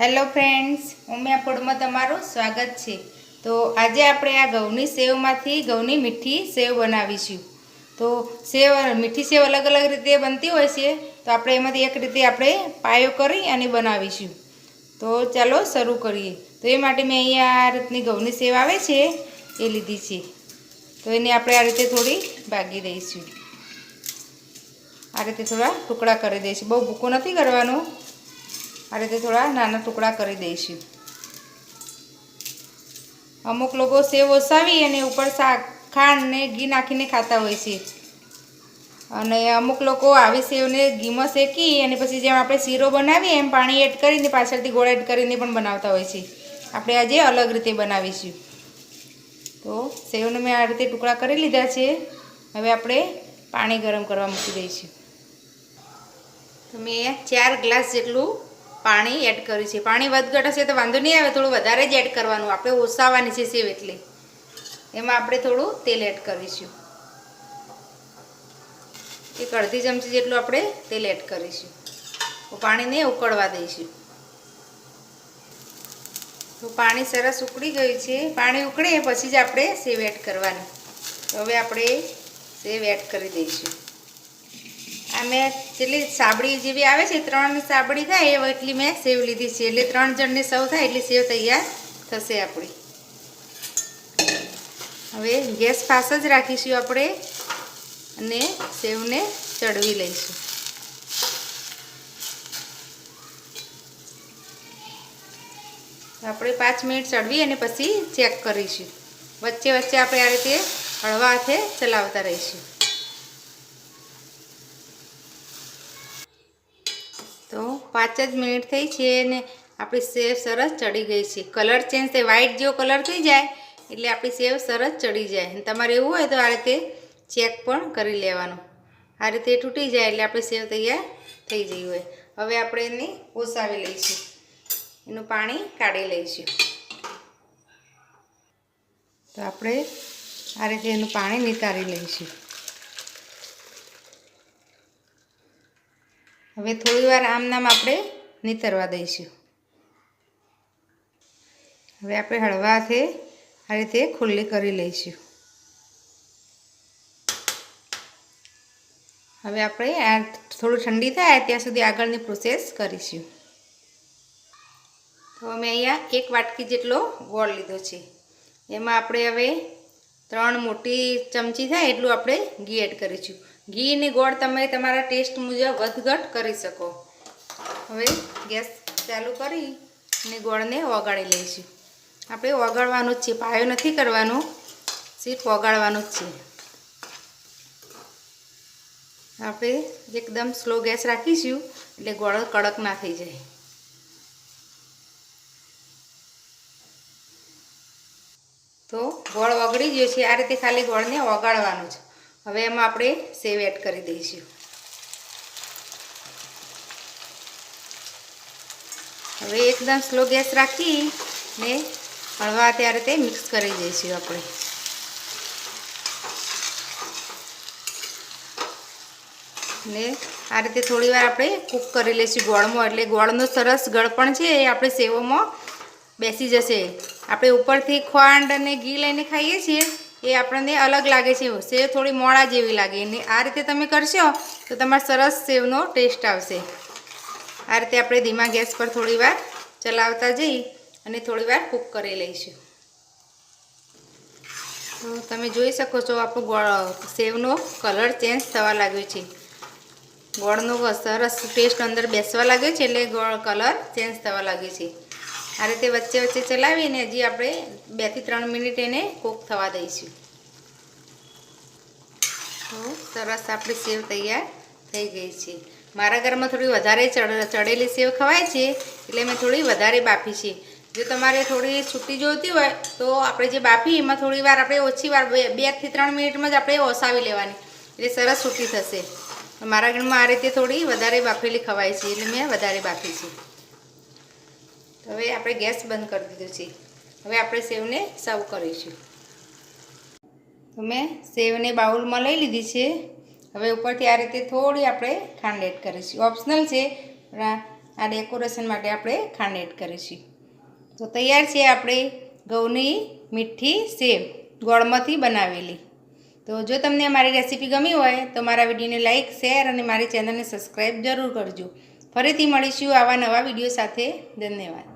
Hello friends Umiya ફૂડમાં તમારું સ્વાગત છે. તો આજે આપણે આ ઘઉંની સેવમાંથી ઘઉંની મીઠી સેવ બનાવીશું. તો સેવ, મીઠી સેવ અલગ અલગ રીતે બનતી હોય છે, તો આપણે એમાંથી એક રીતે આપણે પાયો કરી અને બનાવીશું. તો ચાલો શરૂ કરીએ. તો એ માટે મેં અહીંયા આ રીતની ઘઉંની સેવ આવે છે, એ લીધી છે. તો એને આપણે આ રીતે થોડી ભાગી દઈશું. આ રીતે થોડા ટુકડા કરી દઈશું. બહુ ભૂકો નથી કરવાનો. આ રીતે થોડા નાના ટુકડા કરી દઈશું. અમુક લોકો સેવ ઓસાવી અને ઉપર શાક, ખાંડ ને ઘી નાખીને ખાતા હોય છે. અને અમુક લોકો આવી સેવને ઘીમાં શેકી અને પછી જેમ આપણે શીરો બનાવીએ એમ પાણી એડ કરીને પાછળથી ગોળ એડ કરીને પણ બનાવતા હોય છે. આપણે આજે અલગ રીતે બનાવીશું. તો સેવને મેં આ રીતે ટુકડા કરી લીધા છે. હવે આપણે પાણી ગરમ કરવા મૂકી દઈશું. તો મેં ચાર ગ્લાસ જેટલું પાણી એડ કર્યું છે. પાણી વધઘટ હશે તો વાંધો નહીં આવે, થોડું વધારે જ એડ કરવાનું. આપણે ઓસાવાની છે સેવ એટલે. એમાં આપણે થોડું તેલ એડ કરીશું. એક અડધી ચમચી જેટલું આપણે તેલ એડ કરીશું. પાણીને ઉકળવા દઈશું. તો પાણી સરસ ઉકળી ગયું છે. પાણી ઉકળે પછી જ આપણે સેવ એડ કરવાની. હવે આપણે સેવ એડ કરી દઈશું. આ મેં જેટલી સાબડી જેવી આવે છે ત્રણ સાબડી થાય એટલી મેં સેવ લીધી છે. એટલે ત્રણ જણને સૌ થાય, એટલી સેવ તૈયાર થશે આપણી. હવે ગેસ ફાસ જ રાખીશું આપણે અને સેવને ચડવી લઈશું. આપણે પાંચ મિનિટ ચડવી અને પછી ચેક કરીશું. વચ્ચે વચ્ચે આપણે આ રીતે હળવા હાથે ચલાવતા રહીશું તો પાંચ જ મિનિટ થઈ છે અને આપણી સેવ સરસ ચડી ગઈ છે. કલર ચેન્જ થાય વ્હાઇટ જેવો કલર થઈ જાય, એટલે આપણી સેવ સરસ ચડી જાય. અને તમારે એવું હોય તો આ રીતે ચેક પણ કરી લેવાનું. આ રીતે તૂટી જાય એટલે આપણી સેવ તૈયાર થઈ ગઈ હોય. હવે આપણે એને ઓસાવી લઈશું. એનું પાણી કાઢી લઈશું. તો આપણે આ રીતે એનું પાણી નિતારી લઈશું. હવે થોડી વાર આમ નામ આપણે નીતરવા દઈશું. હવે આપણે હળવાથી આ રીતે ખુલ્લી કરી લઈશું. હવે આપણે આ થોડું ઠંડી થાય ત્યાં સુધી આગળની પ્રોસેસ કરીશું. તો અમે અહીંયા એક વાટકી જેટલો ગોળ લીધો છે. એમાં આપણે હવે ત્રણ મોટી ચમચી થાય એટલું આપણે ઘી એડ કરીશું. ઘી ગોળ તમે તમારા ટેસ્ટ મુજબ વધઘટ કરી શકો. હવે ગેસ ચાલુ કરી અને ગોળને ઓગાળી લઈશું. આપણે ઓગાળવાનું જ છે, પાયો નથી કરવાનો, સિર્ફ ઓગાળવાનું જ છે. આપણે એકદમ સ્લો ગેસ રાખીશું, એટલે ગોળ કડક ના થઈ જાય. તો ગોળ ઓગળી ગયો છે, આ રીતે ખાલી ગોળને ઓગાળવાનું છે. હવે એમાં આપણે સેવ એડ કરી દઈશું. હવે એકદમ સ્લો ગેસ રાખી ને હળવા ત્યારે તે મિક્સ કરી દઈશું આપણે. ને આ રીતે થોડી વાર આપણે કૂક કરી લઈશું ગોળમાં. એટલે ગોળનો સરસ ગળપણ છે એ આપણે સેવોમાં બેસી જશે. આપણે ઉપરથી ખાંડ અને ઘી લઈને ખાઈએ છીએ. એ આપણને અલગ લાગે છે સેવ થોડી મોડા જેવી લાગે. અને આ રીતે તમે કરશો તો તમારે સરસ સેવનો ટેસ્ટ આવશે. આ રીતે આપણે ધીમા ગેસ પર થોડી વાર ચલાવતા જઈ અને થોડી વાર કૂક કરી લઈશું. તો તમે જોઈ શકો છો આપણો ગોળ, સેવનો કલર ચેન્જ થવા લાગ્યો છે. ગોળનો સરસ ટેસ્ટ અંદર બેસવા લાગ્યો છે એટલે ગોળ કલર ચેન્જ થવા લાગ્યો છે. આ રીતે વચ્ચે વચ્ચે ચલાવીને હજી આપણે બેથી ત્રણ મિનિટ એને કોક થવા દઈશું. તો સરસ આપણી સેવ તૈયાર થઈ ગઈ છે. મારા ઘરમાં થોડી વધારે ચડ, ચડેલી સેવ ખવાય છે, એટલે મેં થોડી વધારે બાફી છે. જો તમારે થોડી છૂટી જોઈતી હોય, તો આપણે જે બાફી એમાં થોડી વાર આપણે ઓછી વાર બે બેથી ત્રણ મિનિટમાં જ આપણે ઓસાવી લેવાની. એટલે સરસ છૂટી થશે. મારા ઘરમાં આ રીતે થોડી વધારે બાફેલી ખવાય છે, એટલે મેં વધારે બાફી છે. હવે આપણે ગેસ બંધ કરી દીધો છે. હવે આપણે સેવને સર્વ કરીશું. તો મેં સેવને બાઉલમાં લઈ લીધી છે. હવે ઉપરથી આ રીતે થોડી આપણે ખાંડ એડ કરીશું. ઓપ્શનલ છે આ ડેકોરેશન માટે આપણે ખાંડ એડ કરીશું. તો તૈયાર છે આપણે ઘઉંની મીઠી સેવ, ગોળમાંથી બનાવેલી. તો જો તમને મારી રેસીપી ગમી હોય, તો મારા વિડીયોને લાઇક શેર અને મારી ચેનલને સબસ્ક્રાઈબ જરૂર કરજો. ફરીથી મળીશું આવા નવા વીડિયો સાથે. ધન્યવાદ.